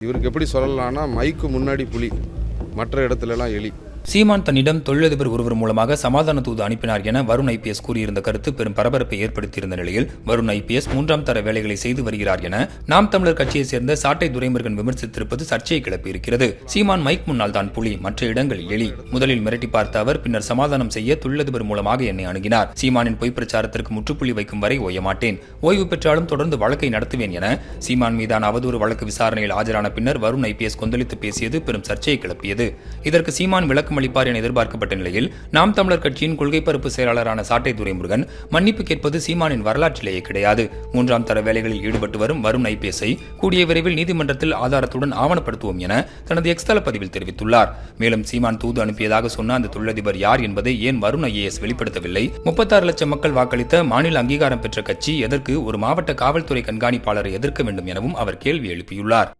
இவருக்கு எப்படி சொல்லலாம்னா மைக்கு முன்னாடி புலி மற்ற இடத்துலலாம் எலி. சீமான் தன்னிடம் தொழிலதிபர் ஒருவர் மூலமாக சமாதான தூது அனுப்பினார் என வருண் ஐபிஎஸ் கூறியிருந்த கருத்து பெரும் பரபரப்பை ஏற்படுத்தியிருந்த நிலையில் வருண் ஐபிஎஸ் மூன்றாம் தர வேலைகளை செய்து வருகிறார் என நாம் தமிழர் கட்சியைச் சேர்ந்த சாட்டை துரைமுருகன் விமர்சித்திருப்பது சர்ச்சையை கிளப்பியிருக்கிறது. சீமான் மைக் முன்னால் தான் புலி மற்ற இடங்கள் எலி. முதலில் மிரட்டி பார்த்த அவர் பின்னர் சமாதானம் செய்ய தொழிலதிபர் மூலமாக என்னை அணுகினார். சீமானின் பொய் பிரச்சாரத்திற்கு முற்றுப்புள்ளி வைக்கும் வரை ஓயமாட்டேன் ஓய்வு பெற்றாலும் தொடர்ந்து வழக்கை நடத்துவேன் என சீமான் மீதான அவதூறு வழக்கு விசாரணையில் ஆஜரான பின்னர் வருண் ஐபிஎஸ் கொந்தளித்து பேசியது பெரும் சர்ச்சையை கிளப்பியது. இதற்கு சீமான் விளக்கம் அளிப்பார் என எதிர்பார்க்கப்பட்ட நிலையில் நாம் தமிழர் கட்சியின் கொள்கை பரப்பு செயலாளரான சாட்டை துரைமுருகன் மன்னிப்பு கேட்பது சீமானின் வரலாற்றிலேயே கிடையாது. மூன்றாம் தர வேலைகளில் ஈடுபட்டு வரும் வருண் ஐபிஎஸ்ஐ கூடிய விரைவில் நீதிமன்றத்தில் ஆதாரத்துடன் ஆவணப்படுத்துவோம் என தனது எக்ஸ்தல பதிவில் தெரிவித்துள்ளார். மேலும் சீமான் தூது அனுப்பியதாக சொன்ன அந்த தொழிலதிபர் யார் என்பதை ஏன் வருண் ஐஏஎஸ் வெளிப்படுத்தவில்லை? முப்பத்தாறு லட்சம் மக்கள் வாக்களித்த மாநில அங்கீகாரம் பெற்ற கட்சி எதற்கு ஒரு மாவட்ட காவல்துறை கண்காணிப்பாளரை எதிர்க்க வேண்டும் எனவும் அவர் கேள்வி எழுப்பியுள்ளார்.